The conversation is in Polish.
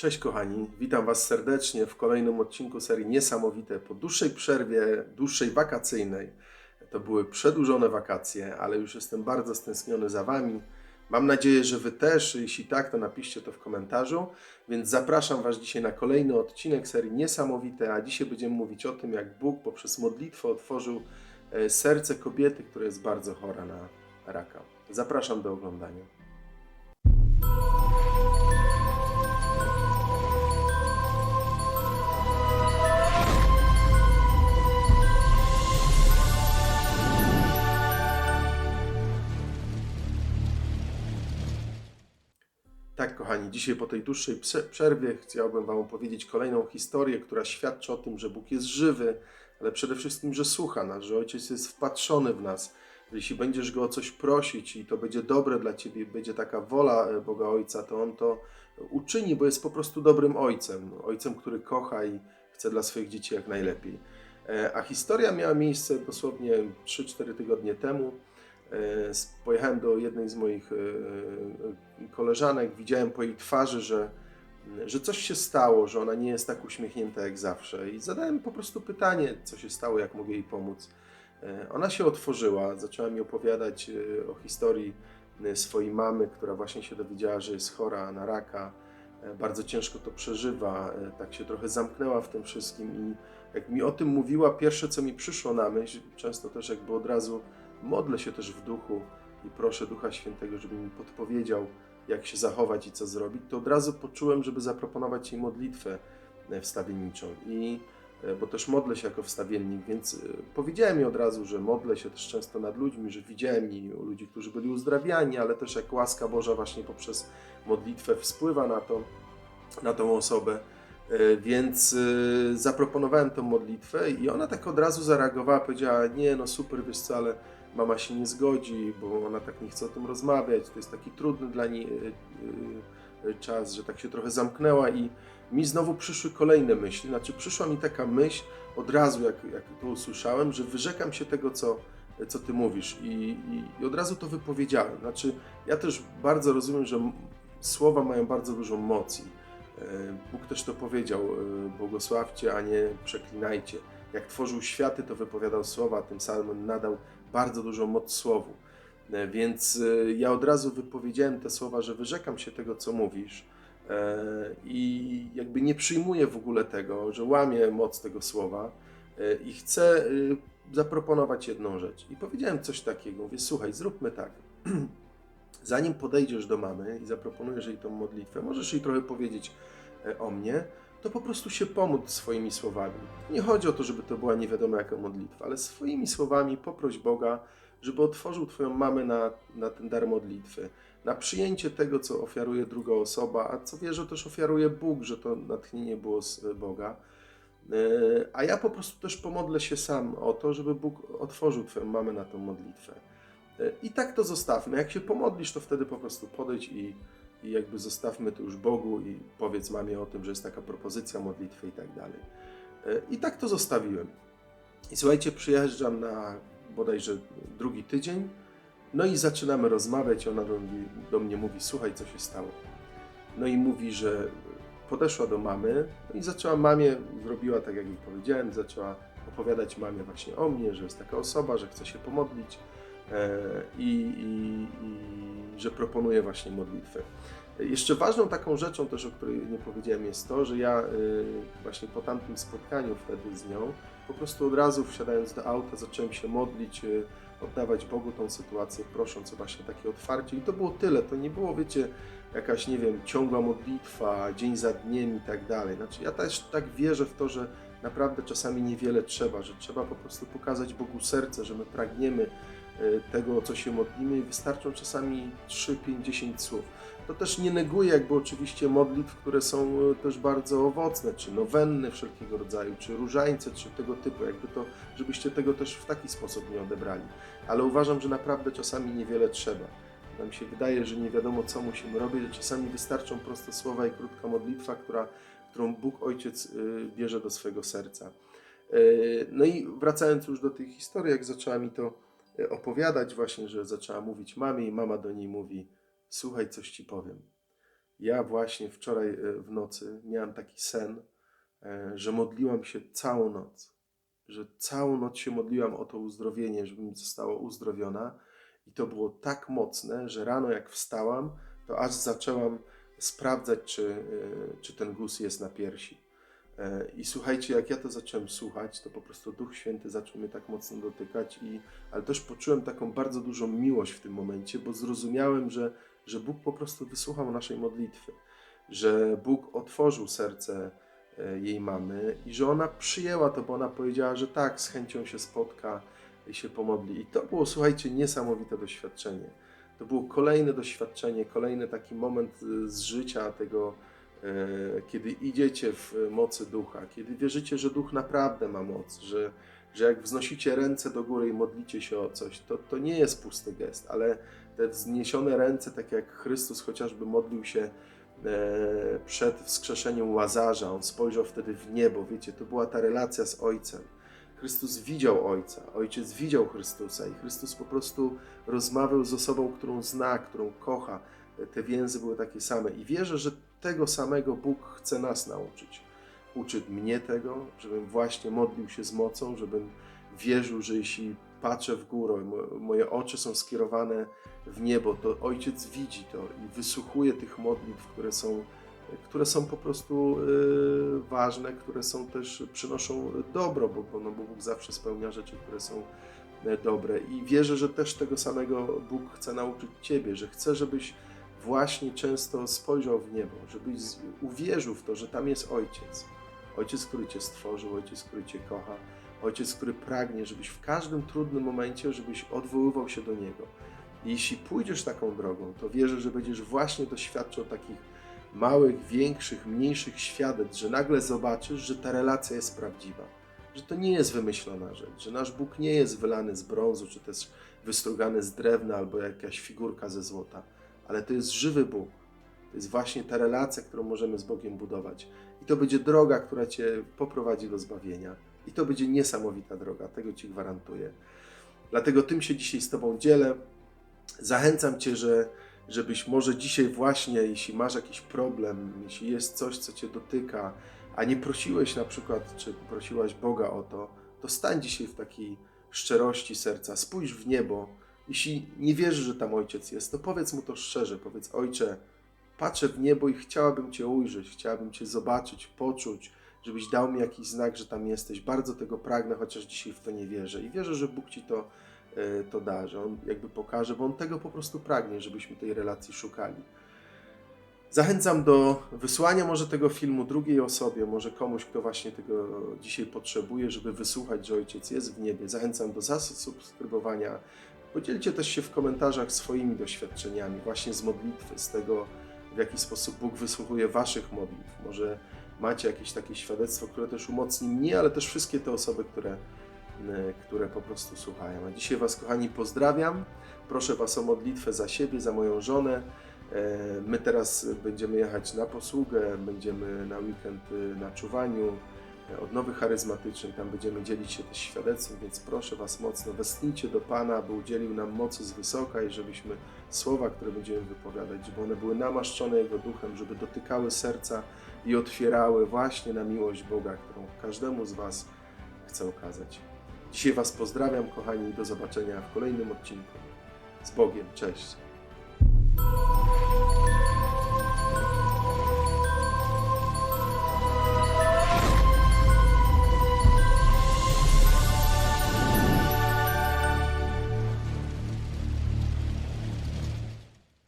Cześć kochani, witam Was serdecznie w kolejnym odcinku serii Niesamowite. Po dłuższej przerwie, dłuższej wakacyjnej, to były przedłużone wakacje, ale już jestem bardzo stęskniony za Wami. Mam nadzieję, że Wy też, jeśli tak, to napiszcie to w komentarzu. Więc zapraszam Was dzisiaj na kolejny odcinek serii Niesamowite, a dzisiaj będziemy mówić o tym, jak Bóg poprzez modlitwę otworzył e, serce kobiety, która jest bardzo chora na raka. Zapraszam do oglądania. Kochani, dzisiaj po tej dłuższej prze- przerwie chciałbym Wam opowiedzieć kolejną historię, która świadczy o tym, że Bóg jest żywy, ale przede wszystkim, że słucha nas, że Ojciec jest wpatrzony w nas. Jeśli będziesz Go o coś prosić i to będzie dobre dla Ciebie, będzie taka wola e, Boga Ojca, to On to uczyni, bo jest po prostu dobrym Ojcem. Ojcem, który kocha i chce dla swoich dzieci jak najlepiej. E, A historia miała miejsce dosłownie 3-4 tygodnie temu. E, Pojechałem do jednej z moich e, e, koleżanek, widziałem po jej twarzy, że, że coś się stało, że ona nie jest tak uśmiechnięta jak zawsze. I zadałem po prostu pytanie, co się stało, jak mogę jej pomóc. Ona się otworzyła, zaczęła mi opowiadać o historii swojej mamy, która właśnie się dowiedziała, że jest chora na raka. Bardzo ciężko to przeżywa, tak się trochę zamknęła w tym wszystkim i jak mi o tym mówiła, pierwsze co mi przyszło na myśl, często też jakby od razu modlę się też w duchu i proszę Ducha Świętego, żeby mi podpowiedział, jak się zachować i co zrobić, to od razu poczułem, żeby zaproponować jej modlitwę e, wstawienniczą. I e, bo też modlę się jako wstawiennik, więc e, powiedziałem jej od razu, że modlę się też często nad ludźmi, że widziałem i u ludzi, którzy byli uzdrawiani, ale też jak łaska Boża właśnie poprzez modlitwę wpływa na to, na tą osobę. Więc zaproponowałem tą modlitwę i ona tak od razu zareagowała, powiedziała, nie no super, wiesz co, ale mama się nie zgodzi, bo ona tak nie chce o tym rozmawiać, to jest taki trudny dla niej e, e, czas, że tak się trochę zamknęła i mi znowu przyszły kolejne myśli, znaczy przyszła mi taka myśl od razu, jak, jak to usłyszałem, że wyrzekam się tego, co, co ty mówisz i, i, i od razu to wypowiedziałem. Znaczy ja też bardzo rozumiem, że słowa mają bardzo dużą moc e, Bóg też to powiedział, e, błogosławcie, a nie przeklinajcie. Jak tworzył światy, to wypowiadał słowa, tym samym nadał bardzo dużą moc słowu. E, Więc e, ja od razu wypowiedziałem te słowa, że wyrzekam się tego, co mówisz e, i jakby nie przyjmuję w ogóle tego, że łamię moc tego słowa i chcę zaproponować jedną rzecz. I powiedziałem coś takiego, mówię, słuchaj, zróbmy tak. Zanim podejdziesz do mamy i zaproponujesz jej tą modlitwę, możesz jej trochę powiedzieć o mnie, to po prostu się pomóc swoimi słowami. Nie chodzi o to, żeby to była nie wiadomo jaka modlitwa, ale swoimi słowami poproś Boga, żeby otworzył Twoją mamę na, na ten dar modlitwy, na przyjęcie tego, co ofiaruje druga osoba, a co wie, że też ofiaruje Bóg, że to natchnienie było z Boga. E, A ja po prostu też pomodlę się sam o to, żeby Bóg otworzył Twoją mamę na tą modlitwę. E, I tak to zostawmy. Jak się pomodlisz, to wtedy po prostu podejdź i, i jakby zostawmy to już Bogu i powiedz mamie o tym, że jest taka propozycja modlitwy i tak dalej. E, I tak to zostawiłem. I słuchajcie, przyjeżdżam na bodajże drugi tydzień, no i zaczynamy rozmawiać. Ona do mnie, do mnie mówi: Słuchaj, co się stało. No i mówi, że podeszła do mamy no i zaczęła mamie, zrobiła tak jak jej powiedziałem, zaczęła opowiadać mamie właśnie o mnie, że jest taka osoba, że chce się pomodlić i, i, i że proponuje właśnie modlitwę. Jeszcze ważną taką rzeczą też, o której nie powiedziałem, jest to, że ja y, właśnie po tamtym spotkaniu wtedy z nią, po prostu od razu wsiadając do auta zacząłem się modlić, y, oddawać Bogu tą sytuację, prosząc o właśnie takie otwarcie i to było tyle, to nie było, wiecie, jakaś, nie wiem, ciągła modlitwa, dzień za dniem i tak dalej. Znaczy ja też tak wierzę w to, że naprawdę czasami niewiele trzeba, że trzeba po prostu pokazać Bogu serce, że my pragniemy tego, o co się modlimy wystarczą czasami 3, 5, 10 słów. To też nie neguje jakby oczywiście modlitw, które są e, też bardzo owocne, czy nowenny wszelkiego rodzaju, czy różańce, czy tego typu, jakby to, żebyście tego też w taki sposób nie odebrali. Ale uważam, że naprawdę czasami niewiele trzeba. Nam się wydaje, że nie wiadomo co musimy robić, że czasami wystarczą proste słowa i krótka modlitwa, która, którą Bóg Ojciec y, bierze do swego serca. No i wracając już do tej historii, jak zaczęła mi to opowiadać właśnie, że zaczęła mówić mamie i mama do niej mówi słuchaj, coś ci powiem. Ja właśnie wczoraj e, w nocy miałem taki sen, e, że modliłam się całą noc. Że całą noc się modliłam o to uzdrowienie, żebym została uzdrowiona. I to było tak mocne, że rano jak wstałam, to aż zaczęłam sprawdzać, czy, e, czy ten guz jest na piersi. E, I słuchajcie, jak ja to zacząłem słuchać, to po prostu Duch Święty zaczął mnie tak mocno dotykać, i, ale też poczułem taką bardzo dużą miłość w tym momencie, bo zrozumiałem, że, że Bóg po prostu wysłuchał naszej modlitwy, że Bóg otworzył serce e, jej mamy i że ona przyjęła to, bo ona powiedziała, że tak, z chęcią się spotka i się pomodli. I to było, słuchajcie, niesamowite doświadczenie. To było kolejne doświadczenie, kolejny taki moment e, z życia tego kiedy idziecie w mocy ducha, kiedy wierzycie, że duch naprawdę ma moc, że, że jak wznosicie ręce do góry i modlicie się o coś, to, to nie jest pusty gest, ale te wzniesione ręce, tak jak Chrystus chociażby modlił się e, przed wskrzeszeniem Łazarza, on spojrzał wtedy w niebo, wiecie, to była ta relacja z Ojcem. Chrystus widział Ojca, Ojciec widział Chrystusa i Chrystus po prostu rozmawiał z osobą, którą zna, którą kocha. Te więzy były takie same i wierzę, że tego samego Bóg chce nas nauczyć. Uczy mnie tego, żebym właśnie modlił się z mocą, żebym wierzył, że jeśli patrzę w górę, moje oczy są skierowane w niebo, to Ojciec widzi to i wysłuchuje tych modlitw, które są, które są po prostu yy, ważne, które są też, przynoszą dobro, bo, no, bo Bóg zawsze spełnia rzeczy, które są e, dobre. I wierzę, że też tego samego Bóg chce nauczyć Ciebie, że chce, żebyś właśnie często spojrzał w niebo, żebyś uwierzył w to, że tam jest Ojciec. Ojciec, który Cię stworzył, Ojciec, który Cię kocha, Ojciec, który pragnie, żebyś w każdym trudnym momencie, żebyś odwoływał się do Niego. I jeśli pójdziesz taką drogą, to wierzę, że będziesz właśnie doświadczał takich małych, większych, mniejszych świadectw, że nagle zobaczysz, że ta relacja jest prawdziwa, że to nie jest wymyślona rzecz, że nasz Bóg nie jest wylany z brązu, czy też wystrugany z drewna albo jakaś figurka ze złota ale to jest żywy Bóg. To jest właśnie ta relacja, którą możemy z Bogiem budować. I to będzie droga, która Cię poprowadzi do zbawienia. I to będzie niesamowita droga, tego Ci gwarantuję. Dlatego tym się dzisiaj z Tobą dzielę. Zachęcam Cię, że, żebyś może dzisiaj właśnie, jeśli masz jakiś problem, jeśli jest coś, co Cię dotyka, a nie prosiłeś na przykład, czy prosiłaś Boga o to, to stań dzisiaj w takiej szczerości serca, spójrz w niebo, jeśli nie wierzysz, że tam ojciec jest, to powiedz mu to szczerze. Powiedz, ojcze, patrzę w niebo i chciałabym Cię ujrzeć, chciałabym Cię zobaczyć, poczuć, żebyś dał mi jakiś znak, że tam jesteś. Bardzo tego pragnę, chociaż dzisiaj w to nie wierzę. I wierzę, że Bóg Ci to, e, to da, że On jakby pokaże, bo On tego po prostu pragnie, żebyśmy tej relacji szukali. Zachęcam do wysłania może tego filmu drugiej osobie, może komuś, kto właśnie tego dzisiaj potrzebuje, żeby wysłuchać, że Ojciec jest w niebie. Zachęcam do zasubskrybowania Podzielcie też się w komentarzach swoimi doświadczeniami, właśnie z modlitwy, z tego, w jaki sposób Bóg wysłuchuje Waszych modlitw. Może macie jakieś takie świadectwo, które też umocni mnie, ale też wszystkie te osoby, które, które po prostu słuchają. A dzisiaj Was, kochani, pozdrawiam. Proszę Was o modlitwę za siebie, za moją żonę. E, my teraz będziemy jechać na posługę, będziemy na weekend na czuwaniu odnowy charyzmatycznej, tam będziemy dzielić się też świadectwem, więc proszę Was mocno, westnijcie do Pana, aby udzielił nam mocy z wysoka i żebyśmy słowa, które będziemy wypowiadać, żeby one były namaszczone Jego duchem, żeby dotykały serca i otwierały właśnie na miłość Boga, którą każdemu z Was chcę okazać. Dzisiaj Was pozdrawiam, kochani, do zobaczenia w kolejnym odcinku. Z Bogiem, cześć!